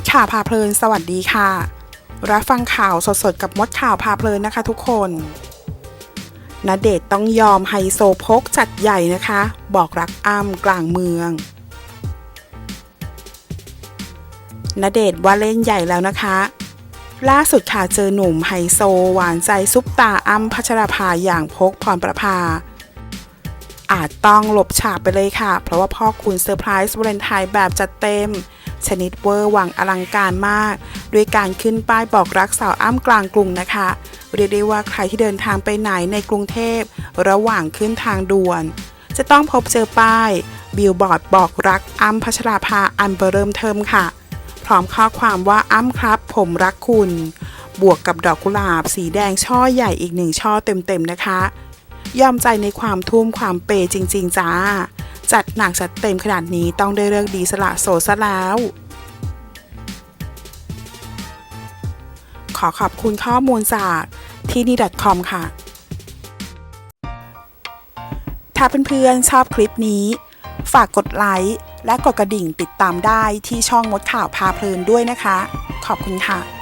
ดข่าวพาเพลิน สวัสดีค่ะ รับฟังข่าวสดๆ กับมดข่าวพาเพลินนะคะทุกคนณเดชต้องยอมไฮโซพกจัดใหญ่นะคะ บอกรักอ้ำกลางเมืองณเดชว่าเล่นใหญ่แล้วนะคะ ล่าสุดค่ะเจอหนุ่มไฮโซหวานใจซุปตาอ้ำพัชราภาอย่างพกพรประภา อาจต้องหลบฉากไปเลยค่ะ เพราะว่าพ่อคุณเซอร์ไพรส์วาเลนไทน์แบบจัดเต็ม ชนิดเวอร์หวังอลังการมาก ด้วยการขึ้นป้ายบอกรักสาวอ้ำกลางกรุงนะคะ เรียกได้ว่าใครที่เดินทางไปไหนในกรุงเทพ ระหว่างขึ้นทางด่วน จะต้องพบเจอป้าย บิลบอร์ดบอกรักอ้ำพัชราภาอันเบอร์เริ่มเทิมค่ะ พร้อมข้อความว่าอ้ำครับ ผมรักคุณ บวกกับดอกกุหลาบ สีแดงช่อใหญ่อีกหนึ่งช่อเต็มๆนะคะ ยอมใจในความทุ่มความเปย์จริง ๆ จ้า จัดหนักจัดเต็มขนาดนี้ต้องได้เลิกดีสละโสดซะแล้วขอขอบคุณข้อมูลจากที่นี่ .com ค่ะ ถ้าเพื่อนๆชอบคลิปนี้ ฝากกดไลค์และกดกระดิ่งติดตามได้ที่ช่องมดข่าวพาเพลินด้วยนะคะ ขอบคุณค่ะ